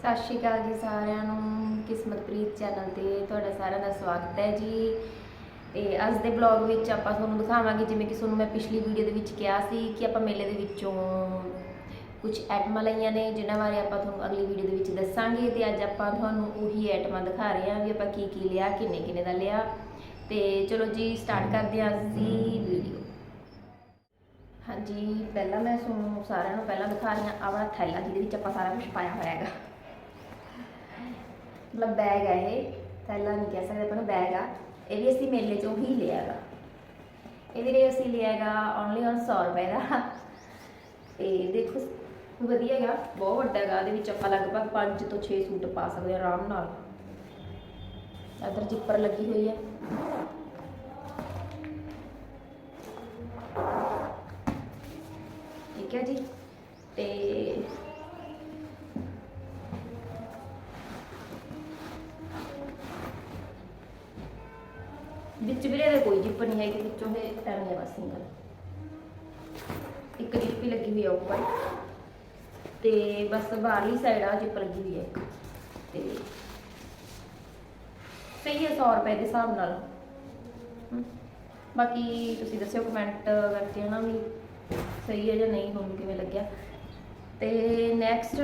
ਸਤਿ ਸ਼੍ਰੀ ਅਕਾਲ ਜੀ ਸਾਰਿਆਂ ਨੂੰ, ਕਿਸਮਤਪ੍ਰੀਤ ਚੈਨਲ ਤੇ ਤੁਹਾਡਾ ਸਾਰਿਆਂ ਦਾ ਸਵਾਗਤ ਹੈ ਜੀ। ਤੇ ਅੱਜ ਦੇ ਬਲੌਗ ਵਿੱਚ ਆਪਾਂ ਤੁਹਾਨੂੰ ਦਿਖਾਵਾਂਗੇ, ਜਿਵੇਂ ਕਿ ਤੁਹਾਨੂੰ ਮੈਂ ਪਿਛਲੀ ਵੀਡੀਓ ਦੇ ਵਿੱਚ ਕਿਹਾ ਸੀ ਕਿ ਆਪਾਂ ਮੇਲੇ ਦੇ ਵਿੱਚੋਂ ਕੁਝ ਐਟਮਾਂ ਲਈਆਂ ਨੇ, ਜਿਨ੍ਹਾਂ ਬਾਰੇ ਆਪਾਂ ਤੁਹਾਨੂੰ ਅਗਲੀ ਵੀਡੀਓ ਦੇ ਵਿੱਚ ਦੱਸਾਂਗੇ। ਤੇ ਅੱਜ ਆਪਾਂ ਤੁਹਾਨੂੰ ਉਹੀ ਆਈਟਮਾਂ ਦਿਖਾ ਰਹੇ ਹਾਂ ਵੀ ਆਪਾਂ ਕੀ ਕੀ ਲਿਆ, ਕਿੰਨੇ ਕਿੰਨੇ ਦਾ ਲਿਆ। ਤੇ ਚਲੋ ਜੀ ਸਟਾਰਟ ਕਰਦੇ ਹਾਂ ਅਸੀਂ ਵੀਡੀਓ ਹਾਂਜੀ, ਪਹਿਲਾਂ ਮੈਂ ਤੁਹਾਨੂੰ ਸਾਰਿਆਂ ਨੂੰ ਪਹਿਲਾਂ ਦਿਖਾ ਰਹੀ ਹਾਂ, ਆਹ ਥੈਲਾ ਜਿਹਦੇ ਵਿੱਚ ਆਪਾਂ ਸਾਰਾ ਕੁਝ ਪਾਇਆ ਹੋਇਆ ਹੈਗਾ। ਮਤਲਬ ਬੈਗ ਹੈ ਇਹ ਥੈਲਾ ਨਹੀਂ ਕਹਿ ਸਕਦੇ ਆਪਾਂ ਨੂੰ ਬੈਗ ਆ। ਇਹ ਵੀ ਅਸੀਂ ਮੇਲੇ ਚੋਂ ਹੀ ਲਿਆ ਹੈਗਾ ਇਹਦੇ ਲਈ ਅਸੀਂ ਲਿਆ ਹੈਗਾ ਓਨਲੀ ਔਨ 100 ਰੁਪਏ ਦਾ। ਤੇ ਦੇਖੋ, ਵਧੀਆ ਹੈਗਾ, ਬਹੁਤ ਵੱਡਾ ਹੈਗਾ, ਇਹਦੇ ਵਿੱਚ ਆਪਾਂ ਲਗਭਗ 5 ਤੋਂ 6 ਸੂਟ ਪਾ ਸਕਦੇ ਹਾਂ ਆਰਾਮ ਨਾਲ। ਅਦਰ ਜਿੱਪਰ ਲੱਗੀ ਹੋਈ ਹੈ ਠੀਕ ਹੈ ਜੀ। ਤੇ ਵਿੱਚ ਵੀਰੇ ਦਾ ਕੋਈ ਜਿੱਪ ਨਹੀਂ ਹੈ ਕਿ ਵਿੱਚੋਂ ਇਹ ਐਵੇਂ ਹੈ ਬਸ ਸਿੰਗਲ ਇੱਕ ਜਿੱਪ ਹੀ ਲੱਗੀ ਹੋਈ ਆ ਉੱਪਰ। ਤੇ ਬਸ ਬਾਹਰਲੀ ਸਾਈਡ ਆ ਜਿੱਪ ਲੱਗੀ ਹੋਈ ਹੈ ਇੱਕ। ਤੇ ਸਹੀ ਹੈ 100 ਰੁਪਏ ਦੇ ਹਿਸਾਬ ਨਾਲ। ਬਾਕੀ ਤੁਸੀਂ ਦੱਸਿਓ ਕਮੈਂਟ ਕਰਕੇ ਹਨਾ ਵੀ ਸਹੀ ਹੈ ਜਾਂ ਨਹੀਂ ਤੁਹਾਨੂੰ ਕਿਵੇਂ ਲੱਗਿਆ। ਤੇ ਨੈਕਸਟ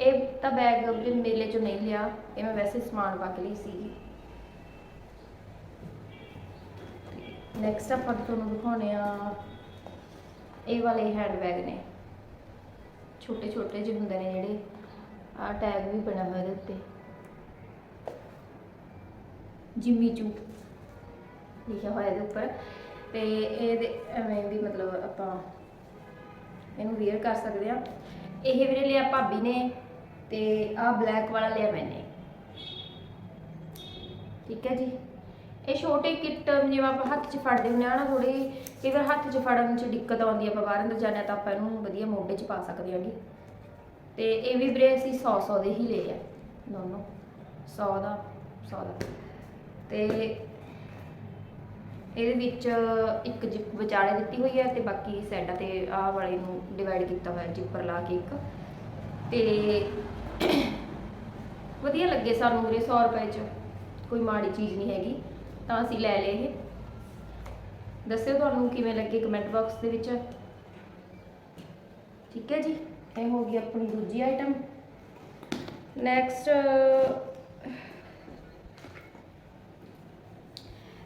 ਇਹ ਤਾਂ ਬੈਗ ਵੀ ਮੇਲੇ ਚੋਂ ਨਹੀਂ ਲਿਆ, ਇਹ ਮੈਂ ਵੈਸੇ ਸਮਾਨ ਪਾ ਕੇ ਲਈ ਸੀ ਨੈਕਸਟ ਆਪਾਂ ਤੁਹਾਨੂੰ ਦਿਖਾਉਣੇ ਆ ਇਹ ਵਾਲੇ ਹੈਂਡ ਬੈਗ ਨੇ। ਛੋਟੇ ਛੋਟੇ ਜਿਹੇ ਹੁੰਦੇ ਨੇ ਜਿਹੜੇ। ਆ ਟੈਗ ਵੀ ਬਣਿਆ ਹੋਇਆ ਇਹਦੇ ਉੱਤੇ। ਜਿਮੀ ਚੂ ਲਿਖਿਆ ਹੋਇਆ ਇਹਦੇ ਉੱਪਰ। ਤੇ ਇਹਦੇ ਐਵੇਂ ਵੀ ਮਤਲਬ ਆਪਾਂ ਇਹਨੂੰ ਵੇਅਰ ਕਰ ਸਕਦੇ ਆ। ਇਹ ਵੀਰੇ ਲਿਆ ਭਾਬੀ ਨੇ ਤੇ ਆਹ ਬਲੈਕ ਵਾਲਾ ਲਿਆ ਮੈਨੇ। ਠੀਕ ਹੈ ਜੀ? ਇਹ ਛੋਟੇ ਕਿੱਟ ਜਿਵੇਂ ਆਪਾਂ ਹੱਥ 'ਚ ਫੜਦੇ ਹੁੰਦੇ ਆ ਨਾ ਥੋੜੀ ਕਈ ਵਾਰ ਹੱਥ 'ਚ ਫੜਨ 'ਚ ਦਿੱਕਤ ਆਉਂਦੀ ਆ ਆਪਾਂ ਬਾਹਰ ਅੰਦਰ ਜਾਂਦੇ ਹਾਂ ਤਾਂ ਆਪਾਂ ਇਹਨੂੰ ਵਧੀਆ ਮੋਢੇ 'ਚ ਪਾ ਸਕਦੇ ਹਾਂਗੇ। ਤੇ ਇਹ ਵੀ ਵੀਰੇ ਅਸੀਂ 100 100 ਦੇ ਹੀ ਲਏ ਆ, ਦੋਨੋਂ। 100 ਦਾ 100 ਦਾ। ਤੇ ਇਹਦੇ ਵਿੱਚ ਇੱਕ ਜਿਪ ਵਿਚਾਲੇ ਦਿੱਤੀ ਹੋਈ ਹੈ ਤੇ ਬਾਕੀ ਸਾਈਡਾਂ ਤੇ ਆਹ ਵਾਲੇ ਨੂੰ ਡਿਵਾਈਡ ਕੀਤਾ ਹੋਇਆ ਜਿੱਪਰ ਲਾ ਕੇ ਇੱਕ। ਤੇ ਵਧੀਆ ਲੱਗੇ ਸਾਨੂੰ ਵੀਰੇ 100 ਰੁਪਏ ਚ, ਕੋਈ ਮਾੜੀ ਚੀਜ਼ ਨਹੀਂ ਹੈਗੀ। ਤਾਂ ਅਸੀਂ ਲੈ ਲਏ ਇਹ। ਦੱਸਿਓ ਤੁਹਾਨੂੰ ਕਿਵੇਂ ਲੱਗੇ ਕਮੈਂਟ ਬਾਕਸ ਦੇ ਵਿੱਚ। ਠੀਕ ਹੈ ਜੀ? ਇਹ ਹੋ ਗਈ ਆਪਣੀ ਦੂਜੀ ਆਈਟਮ ਨੈਕਸਟ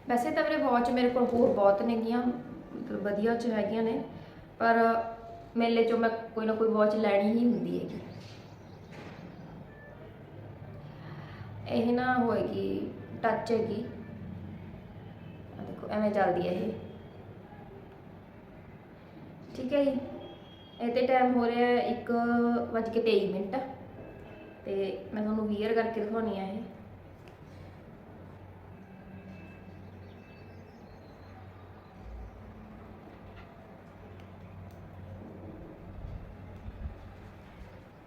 ਵੈਸੇ ਤਾਂ ਮੇਰੇ ਵਾਚ ਮੇਰੇ ਕੋਲ ਹੋਰ ਬਹੁਤ ਨੇਗੀਆਂ ਮਤਲਬ ਵਧੀਆ ਚ ਹੈਗੀਆਂ ਨੇ ਪਰ ਮੇਲੇ ਚੋਂ ਮੈਂ ਕੋਈ ਨਾ ਕੋਈ ਵਾਚ ਲੈਣੀ ਹੀ ਹੁੰਦੀ ਹੈਗੀ। ਇਹ ਨਾ ਹੋਏਗੀ ਟੱਚ ਹੈਗੀ। ਐਵੇਂ ਚੱਲਦੀ ਹੈ ਇਹ। ਠੀਕ ਹੈ ਜੀ। ਇਹ ਤੇ ਟਾਈਮ ਹੋ ਰਿਹਾ ਹੈ 1:23 ਮਿੰਟ। ਤੇ ਮੈਂ ਤੁਹਾਨੂੰ ਵੀਅਰ ਕਰਕੇ ਦਿਖਾਉਣੀ ਆ ਇਹ।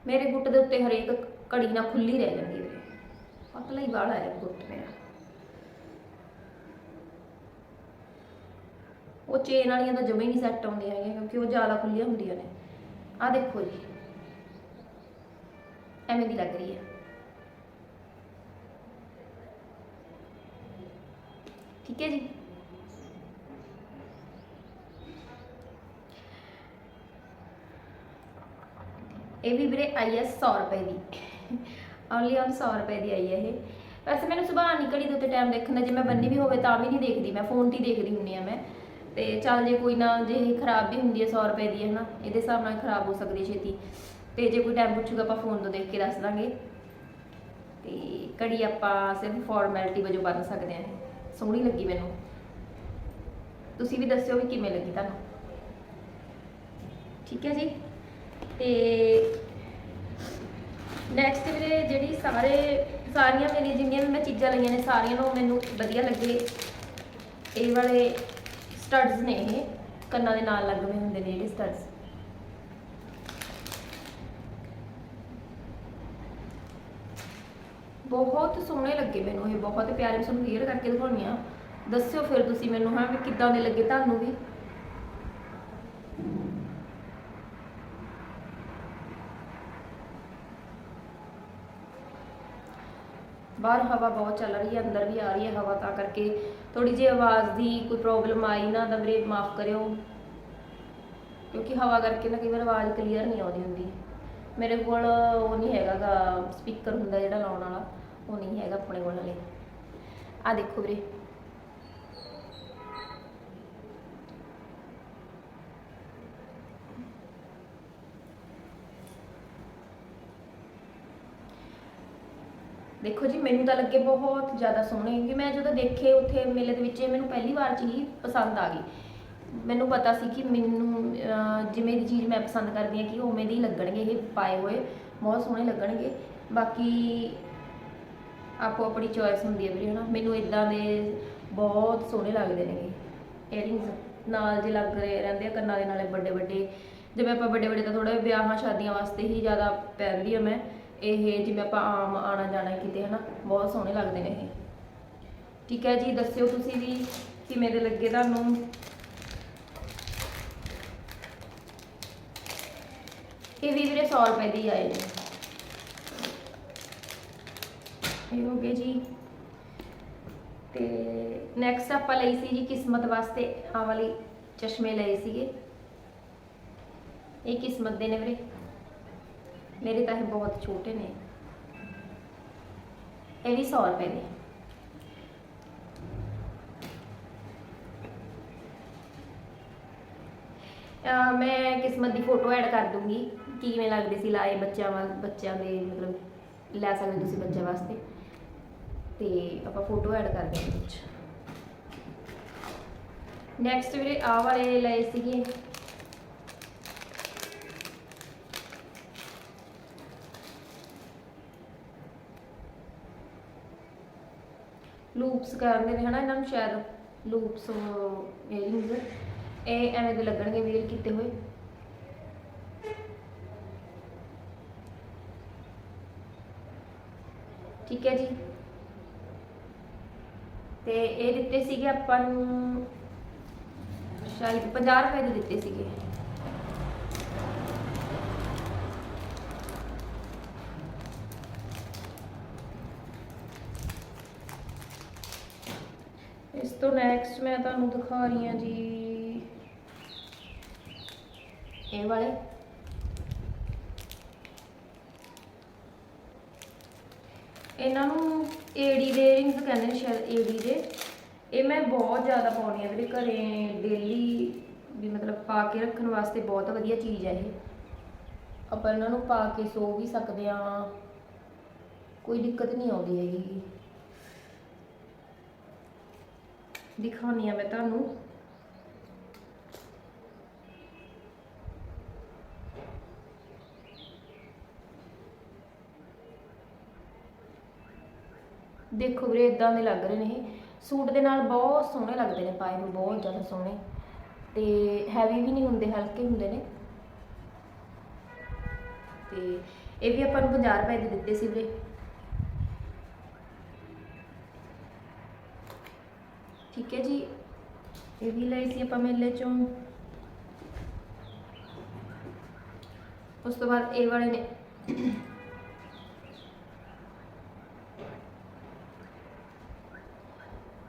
ਮੇਰੇ ਗੁੱਟ ਦੇ ਉੱਤੇ ਹਰੇਕ ਘੜੀ ਨਾ ਖੁੱਲੀ ਰਹਿ ਜਾਂਦੀ ਹੈ। ਪਤਲਾ ਹੀ ਵਾਲਾ ਹੈ ਗੁੱਟ ਮੇਰਾ। ਉਹ ਚੇਨ ਵਾਲੀਆਂ ਤਾਂ ਜਮੇ ਨਹੀਂ ਸੈੱਟ ਆਉਂਦੀਆਂ ਹੈਗੀਆਂ ਕਿਉਂਕਿ ਉਹ ਜ਼ਿਆਦਾ ਖੁੱਲੀਆਂ ਹੁੰਦੀਆਂ ਨੇ। ਆਹ ਦੇਖੋ ਜੀ। ਐਵੇਂ ਦੀ ਲੱਗ ਰਹੀ ਹੈ। ਠੀਕ ਹੈ ਜੀ। ਇਹ ਵੀ ਵੀਰੇ ਆਈ ਹੈ 100 ਰੁਪਏ ਦੀ। ਓਨਲੀ ਔਨ 100 ਰੁਪਏ ਦੀ ਆਈ ਹੈ ਇਹ। ਵੈਸੇ ਮੈਨੂੰ ਸੁਭਾਅ ਨਹੀਂ ਘੜੀ ਦੇ ਉੱਤੇ ਟਾਈਮ ਦੇਖਣ ਦਾ। ਜੇ ਮੈਂ ਬੰਨੀ ਵੀ ਹੋਵੇ ਤਾਂ ਵੀ ਨਹੀਂ ਦੇਖਦੀ। ਮੈਂ ਫੋਨ ਤੇ ਦੇਖਦੀ ਹੁੰਨੀ ਆ ਮੈਂ। ਤੇ ਚੱਲ ਜੇ ਕੋਈ ਨਾ, ਜੇ ਇਹ ਖਰਾਬ ਵੀ ਹੁੰਦੀ ਹੈ 100 ਰੁਪਏ ਦੀ ਹੈ ਨਾ ਇਹਦੇ ਹਿਸਾਬ ਨਾਲ ਖਰਾਬ ਹੋ ਸਕਦੀ ਹੈ ਛੇਤੀ। ਤੇ ਜੇ ਕੋਈ ਟਾਈਮ ਪੁੱਛੂਗਾ, ਆਪਾਂ ਫੋਨ ਤੋਂ ਦੇਖ ਕੇ ਦੱਸ ਦਾਂਗੇ। ਤੇ ਘੜੀ ਆਪਾਂ ਸਿਰਫ ਫਾਰਮੈਲਿਟੀ ਵਜੋਂ ਬੰਨ ਸਕਦੇ ਹਾਂ। ਸੋਹਣੀ ਲੱਗੀ ਮੈਨੂੰ। ਤੁਸੀਂ ਵੀ ਦੱਸਿਓ ਵੀ ਕਿਵੇਂ ਲੱਗੀ ਤੁਹਾਨੂੰ। ਠੀਕ ਹੈ ਜੀ? ਤੇ ਨੈਕਸਟ ਵੀਰੇ, ਜਿਹੜੀ ਸਾਰੇ, ਸਾਰੀਆਂ ਮੇਰੀ ਜਿੰਨੀਆਂ ਵੀ ਮੈਂ ਚੀਜ਼ਾਂ ਲਈਆਂ ਨੇ, ਸਾਰੀਆਂ ਨੂੰ ਮੈਨੂੰ ਵਧੀਆ ਲੱਗੇ। ਇਹ ਵਾਲੇ ਸਟੱਡਸ ਨੇ ਇਹ, ਕੰਨਾਂ ਦੇ ਨਾਲ ਲੱਗਵੇਂ ਹੁੰਦੇ ਨੇ ਜਿਹੜੇ ਸਟੱਡਸ ਬਹੁਤ ਸੋਹਣੇ ਲੱਗੇ ਮੈਨੂੰ ਇਹ, ਬਹੁਤ ਪਿਆਰੇ, ਮੈਂ ਤੁਹਾਨੂੰ ਵੇਅਰ ਕਰਕੇ ਦਿਖਾਉਣੀ ਆ ਦੱਸਿਓ ਫਿਰ ਤੁਸੀਂ ਮੈਨੂੰ, ਹਾਂ, ਵੀ ਕਿੱਦਾਂ ਦੇ ਲੱਗੇ, ਤੁਹਾਨੂੰ ਵੀ। ਬਾਹਰ ਹਵਾ ਬਹੁਤ ਚੱਲ ਰਹੀ ਹੈ, ਅੰਦਰ ਵੀ ਆ ਰਹੀ ਹੈ ਹਵਾ, ਤਾਂ ਕਰਕੇ ਥੋੜੀ ਜਿਹੀ ਆਵਾਜ਼ ਦੀ ਕੋਈ ਪ੍ਰੋਬਲਮ ਆਈ ਨਾ ਤਾਂ ਵੀਰੇ ਮਾਫ ਕਰਿਓ। ਕਿਉਂਕਿ ਹਵਾ ਕਰਕੇ ਨਾ ਕਈ ਵਾਰ ਆਵਾਜ਼ ਕਲੀਅਰ ਨਹੀਂ ਆਉਂਦੀ ਹੁੰਦੀ। ਮੇਰੇ ਕੋਲ ਉਹ ਨਹੀਂ ਹੈਗਾਗਾ ਸਪੀਕਰ ਹੁੰਦਾ ਜਿਹੜਾ ਲਾਉਣ ਵਾਲਾ, ਉਹ ਨਹੀਂ ਹੈਗਾ ਆਪਣੇ ਕੋਲ ਹਲੇ। ਆ ਦੇਖੋ ਵੀਰੇ। ਦੇਖੋ ਜੀ ਮੈਨੂੰ ਤਾਂ ਲੱਗੇ ਬਹੁਤ ਜ਼ਿਆਦਾ ਸੋਹਣੇ ਕਿਉਂਕਿ ਮੈਂ ਜਦੋਂ ਦੇਖੇ ਉੱਥੇ ਮੇਲੇ ਦੇ ਵਿੱਚ ਇਹ ਮੈਨੂੰ ਪਹਿਲੀ ਵਾਰ ਚ ਹੀ ਪਸੰਦ ਆ ਗਈ। ਮੈਨੂੰ ਪਤਾ ਸੀ ਕਿ ਮੈਨੂੰ ਅਹ, ਜਿਵੇਂ ਦੀ ਚੀਜ਼ ਮੈਂ ਪਸੰਦ ਕਰਦੀ ਹਾਂ ਕਿ ਉਵੇਂ ਦੀ ਲੱਗਣਗੇ ਇਹ ਪਾਏ ਹੋਏ ਬਹੁਤ ਸੋਹਣੇ ਲੱਗਣਗੇ। ਬਾਕੀ ਆਪੋ ਆਪਣੀ ਚੋਇਸ ਹੁੰਦੀ ਹੈ ਵੀਰੇ ਹਨਾ? ਮੈਨੂੰ ਇਦਾਂ ਦੇ ਬਹੁਤ ਸੋਹਣੇ ਲੱਗਦੇ ਨੇਗੇ। ਇਅਰਿੰਗਸ ਨਾਲ ਜੇ ਲੱਗ ਰਹੇ ਰਹਿੰਦੇ ਆ ਕੰਨਾਂ ਦੇ ਨਾਲੇ ਵੱਡੇ ਵੱਡੇ। ਜਿਵੇਂ ਆਪਾਂ ਵੱਡੇ ਵੱਡੇ ਤਾਂ ਥੋੜਾ ਵਿਆਹਾਂ ਸ਼ਾਦੀਆਂ ਵਾਸਤੇ ਹੀ ਜ਼ਿਆਦਾ ਪਹਿਨਦੀ ਆ ਮੈਂ। ਇਹ ਜਿਵੇਂ ਆਪਾਂ ਆਮ ਆਣਾ ਜਾਣਾ ਕਿਤੇ ਹਨਾ, ਬਹੁਤ ਸੋਹਣੇ ਲੱਗਦੇ ਨੇ ਇਹ। ਠੀਕ ਹੈ ਜੀ, ਦੱਸਿਓ ਤੁਸੀਂ ਵੀ ਕਿਵੇਂ ਦੇ ਲੱਗੇ ਤੁਹਾਨੂੰ? ਇਹ ਵੀ ਵੀਰੇ 100 ਰੁਪਏ ਦੇ ਆਏ ਨੇ। ਇਹ ਹੋ ਗਏ ਜੀ। ਤੇ ਨੈਕਸਟ ਆਪਾਂ ਲਈ ਸੀ ਜੀ ਕਿਸਮਤ ਵਾਸਤੇ ਆ ਵਾਲੀ ਚਸ਼ਮੇ ਲਏ ਸੀਗੇ। ਇਹ ਕਿਸਮਤ ਦੇ ਨੇ ਵੀਰੇ। ਮੇਰੇ ਤਾਂ ਇਹ ਬਹੁਤ ਛੋਟੇ ਨੇ। ਇਹ ਵੀ 100 ਰੁਪਏ ਦੇ। ਮੈਂ ਕਿਸਮਤ ਦੀ ਫੋਟੋ ਐਡ ਕਰ ਦੂੰਗੀ, ਕਿਵੇਂ ਲੱਗਦੇ ਸੀ ਲਾਏ ਬੱਚਿਆਂ ਵਾਲ, ਬੱਚਿਆਂ ਦੇ ਮਤਲਬ ਲੈ ਸਕਦੇ ਤੁਸੀਂ ਬੱਚਿਆਂ ਵਾਸਤੇ। ਤੇ ਆਪਾਂ ਫੋਟੋ ਐਡ ਕਰ ਦਿਆਂਗੇ ਵਿੱਚ। ਨੈਕਸਟ ਵੀਰੇ ਆਹ ਵਾਲੇ ਲਏ ਸੀਗੇ। ਲੂਪਸ ਕਹਿੰਦੇ ਨੇ ਹਨਾ, ਇਹਨਾਂ ਨੂੰ ਸ਼ਾਇਦ ਲੂਪਸ ਇਅਰਿੰਗਸ ਇਹ ਐਵੇਂ ਦੇ ਲੱਗਣਗੇ ਵੀਰ ਕੀਤੇ ਹੋਏ। ਠੀਕ ਹੈ ਜੀ। ਤੇ ਇਹ ਦਿੱਤੇ ਸੀਗੇ ਆਪਾਂ ਨੂੰ, ਸ਼ਾਇਦ 50 ਰੁਪਏ ਦੇ ਦਿੱਤੇ ਸੀਗੇ। ਇਸ ਤੋਂ ਨੈਕਸਟ ਮੈਂ ਤੁਹਾਨੂੰ ਦਿਖਾ ਰਹੀ ਹਾਂ ਜੀ। ਇਹ ਵਾਲੇ? ਇਹਨਾਂ ਨੂੰ ਏਡੀ ਦੇ ਰਿੰਗਸ ਕਹਿੰਦੇ ਨੇ ਸ਼ਾਇਦ ਏਡੀ ਦੇ। ਇਹ ਮੈਂ ਬਹੁਤ ਜ਼ਿਆਦਾ ਪਾਉਣੀ ਆ ਵੀਰੇ ਘਰੇ ਡੇਲੀ ਵੀ ਮਤਲਬ ਪਾ ਕੇ ਰੱਖਣ ਵਾਸਤੇ ਬਹੁਤ ਵਧੀਆ ਚੀਜ਼ ਹੈ ਇਹ। ਆਪਾਂ ਇਹਨਾਂ ਨੂੰ ਪਾ ਕੇ ਸੋ ਵੀ ਸਕਦੇ ਆ ਕੋਈ ਦਿੱਕਤ ਨਹੀਂ ਆਉਂਦੀ ਹੈਗੀ। ਦਿਖਾਉਣੀ ਆ ਮੈਂ ਤੁਹਾਨੂੰ। ਦੇਖੋ ਵੀਰੇ ਇਦਾਂ ਦੇ ਲੱਗ ਰਹੇ ਨੇ ਇਹ। ਸੂਟ ਦੇ ਨਾਲ ਬਹੁਤ ਸੋਹਣੇ ਲੱਗਦੇ ਨੇ ਪਾਏ ਨੂੰ, ਬਹੁਤ ਜ਼ਿਆਦਾ ਸੋਹਣੇ। ਤੇ ਹੈਵੀ ਵੀ ਨਹੀਂ ਹੁੰਦੇ, ਹਲਕੇ ਹੁੰਦੇ ਨੇ। ਤੇ ਇਹ ਵੀ ਆਪਾਂ ਨੂੰ 50 ਰੁਪਏ ਦੇ ਦਿੱਤੇ ਸੀ ਵੀਰੇ। ਠੀਕ ਹੈ ਜੀ। ਇਹ ਵੀ ਲਈ ਸੀ ਆਪਾਂ ਮੇਲੇ ਚੋਂ। ਉਸ ਤੋਂ ਬਾਅਦ ਇਹ ਵਾਲੇ ਨੇ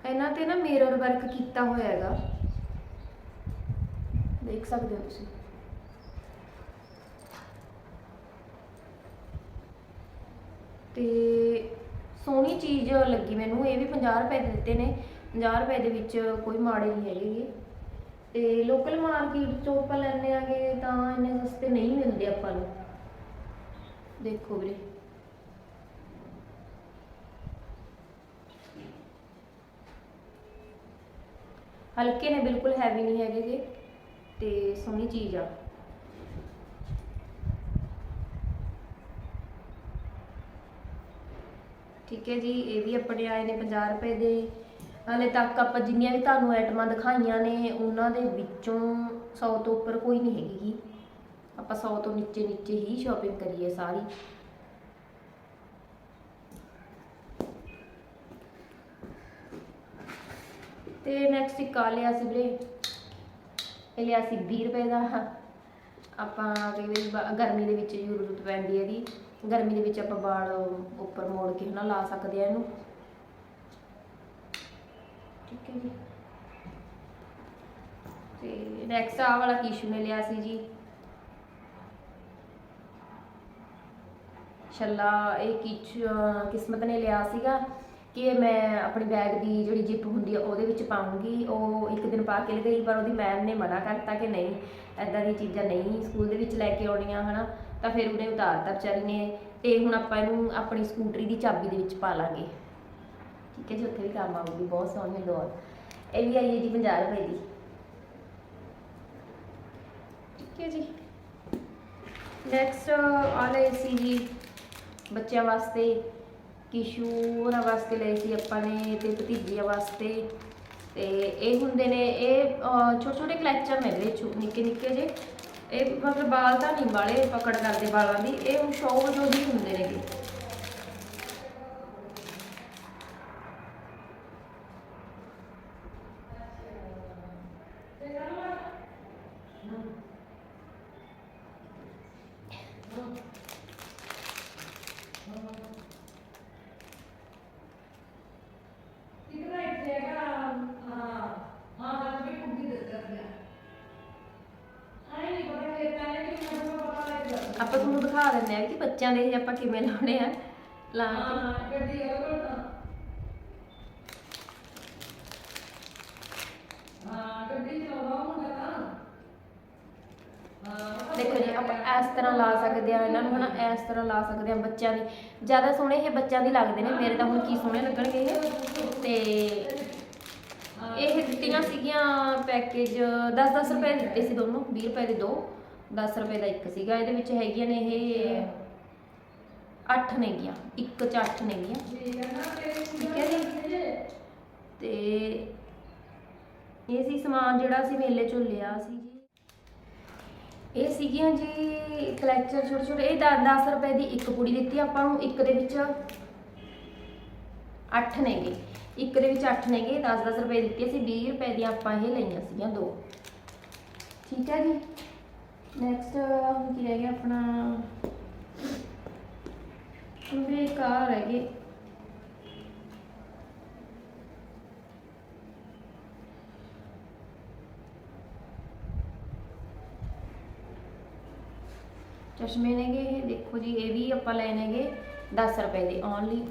ਇਹਨਾਂ ਤੇ ਨਾ ਮਿਰਰ ਵਰਕ ਕੀਤਾ ਹੋਇਆ ਹੈਗਾ। ਦੇਖ ਸਕਦੇ ਹੋ ਤੁਸੀਂ। ਤੇ ਸੋਹਣੀ ਚੀਜ਼ ਲੱਗੀ ਮੈਨੂੰ, ਇਹ ਵੀ 50 ਰੁਪਏ ਦੇ ਦਿੱਤੇ ਨੇ। 50 ਰੁਪਏ ਦੇ ਵਿੱਚ ਕੋਈ ਮਾੜੇ ਨਹੀਂ ਹੈਗੇ ਤੇ ਲੋਕਲ ਮਾਰਕੀਟ ਚੋਂ ਆਪਾਂ ਲੈਣੇ ਆਗੇ ਤਾਂ ਇੰਨੇ ਸਸਤੇ ਨਹੀਂ ਮਿਲਦੇ ਆਪਾਂ ਨੂੰ। ਦੇਖੋ ਵੀਰੇ। ਹਲਕੇ ਨੇ ਬਿਲਕੁਲ ਹੈਵੀ ਨਹੀਂ ਹੈਗੇ ਗੇ ਤੇ ਸੋਹਣੀ ਚੀਜ਼ ਆ। ਠੀਕ ਹੈ ਜੀ, ਇਹ ਵੀ ਆਪਣੇ ਆਏ ਨੇ 50 ਰੁਪਏ ਦੇ। ਹਾਲੇ ਤੱਕ ਆਪਾਂ ਜਿੰਨੀਆਂ ਵੀ ਤੁਹਾਨੂੰ ਆਈਟਮਾਂ ਦਿਖਾਈਆਂ ਨੇ, ਉਹਨਾਂ ਦੇ ਵਿੱਚੋਂ 100 ਤੋਂ ਉੱਪਰ ਕੋਈ ਨਹੀਂ ਹੈਗੀ ਗੀ। ਆਪਾਂ 100 ਤੋਂ ਨੀਚੇ ਨੀਚੇ ਹੀ ਸ਼ਾਪਿੰਗ ਕਰੀਏ ਸਾਰੀ। ਤੇ ਨੈਕਸਟ ਇੱਕ ਆ ਲਿਆ ਸੀ ਵੀਰੇ। ਇਹ ਲਿਆ ਸੀ 20 ਰੁਪਏ ਦਾ। ਆਪਾਂ ਕਈ ਵਾਰੀ ਗਰਮੀ ਦੇ ਵਿੱਚ ਜ਼ਰੂਰਤ ਪੈਂਦੀ ਹੈ ਇਹਦੀ ਗਰਮੀ ਦੇ ਵਿੱਚ ਆਪਾਂ ਵਾਲ ਉੱਪਰ ਮੋੜ ਕੇ ਹਨਾ ਲਾ ਸਕਦੇ ਆ ਇਹਨੂੰ। ਠੀਕ ਹੈ ਜੀ। ਤੇ ਨੈਕਸਟ ਆ ਵਾਲਾ ਟਿਸ਼ੂ ਨੇ ਲਿਆ ਸੀ ਜੀ? ਛੱਲਾ, ਇਹ ਕਿਚ ਕਿਸਮਤ ਨੇ ਲਿਆ ਸੀਗਾ ਕਿ ਮੈਂ ਆਪਣੀ ਬੈਗ ਦੀ ਜਿਹੜੀ ਜਿੱਪ ਹੁੰਦੀ ਆ ਉਹਦੇ ਵਿੱਚ ਪਾਉਂਗੀ। ਉਹ ਇੱਕ ਦਿਨ ਪਾ ਕੇ ਗਈ, ਪਰ ਉਹਦੀ ਮੈਮ ਨੇ ਮਨਾ ਕਰਤਾ ਕਿ ਨਹੀਂ ਐਦਾਂ ਦੀ ਚੀਜ਼ਾਂ ਨਹੀਂ ਸਕੂਲ ਦੇ ਵਿੱਚ ਲੈ ਕੇ ਆਉਣੀਆਂ, ਹਨਾ? ਤਾਂ ਫਿਰ ਉਹਨੇ ਉਤਾਰਤਾ ਵਿਚਾਰੀ ਨੇ ਤੇ ਹੁਣ ਆਪਾਂ ਇਹਨੂੰ ਆਪਣੀ ਸਕੂਟਰੀ ਦੀ ਚਾਬੀ ਦੇ ਵਿੱਚ ਪਾ ਲਾਂਗੇ। ਠੀਕ ਹੈ ਜੀ ਉੱਥੇ ਵੀ ਕੰਮ ਆਊਗੀ, ਬਹੁਤ ਸੋਹਣੀ ਲੋਰ ਇਹ ਵੀ ਆਈ ਹੈ ਜੀ 50 ਰੁਪਏ ਦੀ। ਠੀਕ ਹੈ ਜੀ। ਨੈਕਸਟ ਆ ਲਏ ਸੀ ਜੀ ਬੱਚਿਆਂ ਵਾਸਤੇ, ਕਿਸ਼ੂ ਵਾਸਤੇ ਲਏ ਸੀ ਆਪਾਂ ਨੇ ਤੇ ਭਤੀਜੀਆਂ ਵਾਸਤੇ। ਤੇ ਇਹ ਹੁੰਦੇ ਨੇ, ਇਹ ਛੋਟੇ ਛੋਟੇ ਕਲੈਚਰ ਨੇ ਇਹਦੇ ਛੋ ਨਿੱਕੇ ਨਿੱਕੇ ਜੇ। ਇਹ ਮਤਲਬ ਬਾਲ ਤਾਂ ਨਹੀਂ ਵਾਲੇ ਪਕੜ ਕਰਦੇ ਬਾਲਾਂ ਦੀ। ਇਹ ਸ਼ੌਕ ਜੋ ਹੀ ਹੁੰਦੇ ਨੇਗੇ। ਦਿੰਦੇ ਆ ਕਿ ਬੱਚਿਆਂ ਦੇ ਇਹ ਆਪਾਂ ਕਿਵੇਂ ਲਾਉਣੇ ਆ ਲਾ ਕੇ। ਦੇਖੋ ਜੀ ਆਪਾਂ ਇਸ ਤਰ੍ਹਾਂ ਲਾ ਸਕਦੇ ਆ ਇਹਨਾਂ ਨੂੰ ਹਨਾ ਇਸ ਤਰ੍ਹਾਂ ਲਾ ਸਕਦੇ ਆ ਬੱਚਿਆਂ ਦੀ। ਜ਼ਿਆਦਾ ਸੋਹਣੇ ਇਹ ਬੱਚਿਆਂ ਦੇ ਲੱਗਦੇ ਨੇ ਮੇਰੇ ਤਾਂ ਹੁਣ ਕੀ ਸੋਹਣੇ ਲੱਗਣਗੇ ਇਹ। ਤੇ ਇਹ ਦਿੱਤੀਆਂ ਸੀਗੀਆਂ ਪੈਕੇਜ 10-10 ਰੁਪਏ ਦਿੱਤੇ ਸੀ ਦੋਨੋਂ 20 ਰੁਪਏ ਦੇ ਦੋ। 10 ਰੁਪਏ ਦਾ ਇੱਕ ਸੀਗਾ, ਇਹਦੇ ਵਿੱਚ ਹੈਗੀਆਂ ਨੇ ਇਹ 8 ਨੇਗੀਆਂ, ਇੱਕ ਚ 8 ਨੇਗੀਆਂ। ਠੀਕ ਹੈ ਜੀ? ਤੇ ਇਹ ਸੀ ਸਮਾਨ ਜਿਹੜਾ ਅਸੀਂ ਮੇਲੇ ਚੋਂ ਲਿਆ ਸੀ ਜੀ। ਇਹ ਸੀਗੀਆਂ ਜੀ ਕਲੈਕਚਰ ਛੋਟੇ ਛੋਟੇ, ਇਹ 10 ਰੁਪਏ ਦੀ ਇੱਕ ਪੁੜੀ ਦਿੱਤੀ ਆਪਾਂ ਨੂੰ, ਇੱਕ ਦੇ ਵਿੱਚ 8 ਨੇਗੇ। ਇੱਕ ਦੇ ਵਿੱਚ 8 ਨੇਗੇ 10-10 ਰੁਪਏ ਦਿੱਤੀ ਸੀ 20 ਰੁਪਏ ਦੀਆਂ ਆਪਾਂ ਇਹ ਲਈਆਂ ਸੀਗੀਆਂ ਦੋ। ਠੀਕ ਹੈ ਜੀ? ਨੈਕਸਟ ਹੁਣ ਕੀ ਰਹਿ ਗਿਆ ਆਪਣਾ? ਮੇਰੇ ਕਾਰ ਰਹਿ ਗਏ ਚਸ਼ਮੇ ਨੇਗੇ ਇਹ, ਦੇਖੋ ਜੀ, ਇਹ ਵੀ ਆਪਾਂ ਲੈ ਨੇਗੇ 10 ਰੁਪਏ ਦੇ ਓਨਲੀ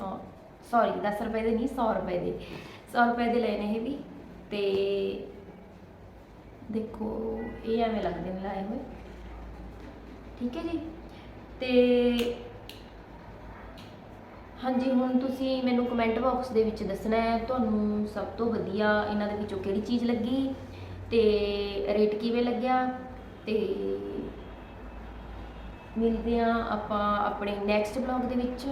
ਸੌਰੀ 10 ਰੁਪਏ ਦੇ ਨਹੀਂ 100 ਰੁਪਏ ਦੇ। 100 ਰੁਪਏ ਦੇ ਲੈਣੇ ਨੇ ਇਹ ਵੀ, ਤੇ ਦੇਖੋ, ਇਹ ਐਵੇਂ ਲੱਗਦੇ ਨੇ, ਲਾਏ ਹੋਏ। ਠੀਕ ਹੈ ਜੀ? ਤੇ ਹਾਂਜੀ, ਹੁਣ ਤੁਸੀਂ ਮੈਨੂੰ ਕਮੈਂਟ ਬਾਕਸ ਦੇ ਵਿੱਚ ਦੱਸਣਾ ਹੈ, ਤੁਹਾਨੂੰ ਸਭ ਤੋਂ ਵਧੀਆ ਇਹਨਾਂ ਦੇ ਵਿੱਚੋਂ ਕਿਹੜੀ ਚੀਜ਼ ਲੱਗੀ? ਤੇ ਰੇਟ ਕਿਵੇਂ ਲੱਗਿਆ? ਤੇ ਮਿਲਦੇ ਆ ਆਪਾਂ ਆਪਣੇ ਨੈਕਸਟ ਬਲੌਗ ਦੇ ਵਿੱਚ।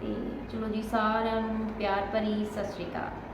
ਤੇ ਚਲੋ ਜੀ, ਸਾਰਿਆਂ ਨੂੰ ਪਿਆਰ ਭਰੀ ਸਤਿ ਸ਼੍ਰੀ ਅਕਾਲ।